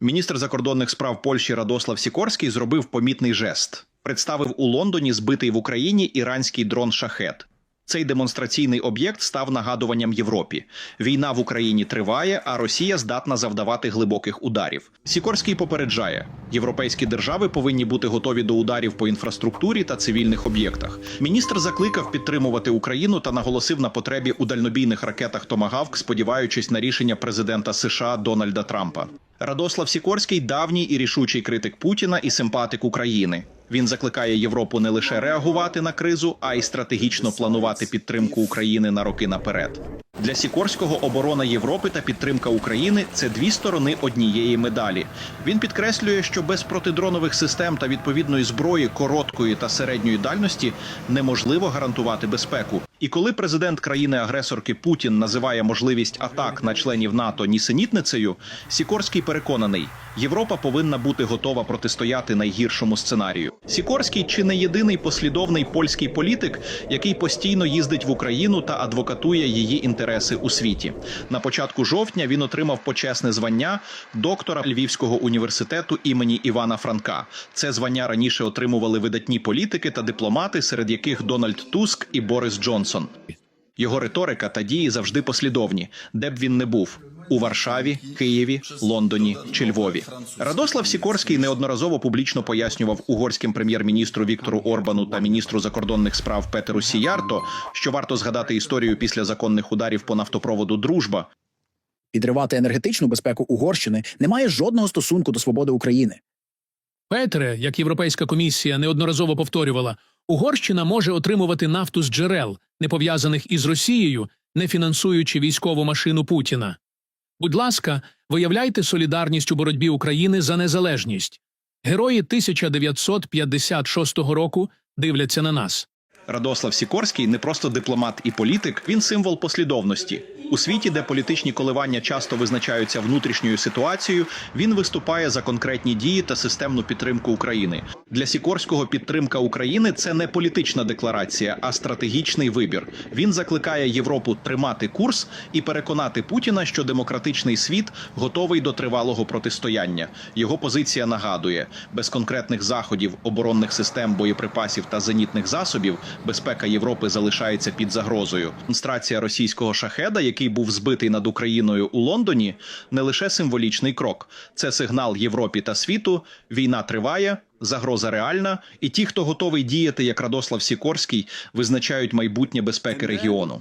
Міністр закордонних справ Польщі Радослав Сікорський зробив помітний жест. Представив у Лондоні збитий в Україні іранський дрон Шахет. Цей демонстраційний об'єкт став нагадуванням Європі. Війна в Україні триває, а Росія здатна завдавати глибоких ударів. Сікорський попереджає: європейські держави повинні бути готові до ударів по інфраструктурі та цивільних об'єктах. Міністр закликав підтримувати Україну та наголосив на потребі у дальнобійних ракетах Томагавк, сподіваючись на рішення президента США Дональда Трампа. Радослав Сікорський давній і рішучий критик Путіна і симпатик України. Він закликає Європу не лише реагувати на кризу, а й стратегічно планувати підтримку України на роки наперед. Для Сікорського оборона Європи та підтримка України це дві сторони однієї медалі. Він підкреслює, що без протидронових систем та відповідної зброї короткої та середньої дальності неможливо гарантувати безпеку. І коли президент країни-агресорки Путін називає можливість атак на членів НАТО нісенітницею, Сікорський переконаний, Європа повинна бути готова протистояти найгіршому сценарію. Сікорський чи не єдиний послідовний польський політик, який постійно їздить в Україну та адвокатує її інтереси у світі. На початку жовтня він отримав почесне звання доктора Львівського університету імені Івана Франка. Це звання раніше отримували видатні політики та дипломати, серед яких Дональд Туск і Борис Джонсон. Його риторика та дії завжди послідовні, де б він не був у Варшаві, Києві, Лондоні чи Львові. Радослав Сікорський неодноразово публічно пояснював угорським прем'єр-міністру Віктору Орбану та міністру закордонних справ Петеру Сіярто, що варто згадати історію після законних ударів по нафтопроводу Дружба, Підривати енергетичну безпеку Угорщини не має жодного стосунку до свободи України. Петре, як Європейська комісія неодноразово повторювала, Угорщина може отримувати нафту з джерел, не пов'язаних із Росією, не фінансуючи військову машину Путіна. Будь ласка, виявляйте солідарність у боротьбі України за незалежність. Герої 1956 року дивляться на нас. Радослав Сікорський не просто дипломат і політик, він символ послідовності. У світі, де політичні коливання часто визначаються внутрішньою ситуацією, він виступає за конкретні дії та системну підтримку України. Для Сікорського підтримка України це не політична декларація, а стратегічний вибір. Він закликає Європу тримати курс і переконати Путіна, що демократичний світ готовий до тривалого протистояння. Його позиція нагадує, без конкретних заходів, оборонних систем, боєприпасів та зенітних засобів безпека Європи залишається під загрозою. Демонстрація російського шахеда, який був збитий над Україною у Лондоні, не лише символічний крок, це сигнал Європі та світу. Війна триває. Загроза реальна, і ті, хто готовий діяти як Радослав Сікорський, визначають майбутнє безпеки регіону.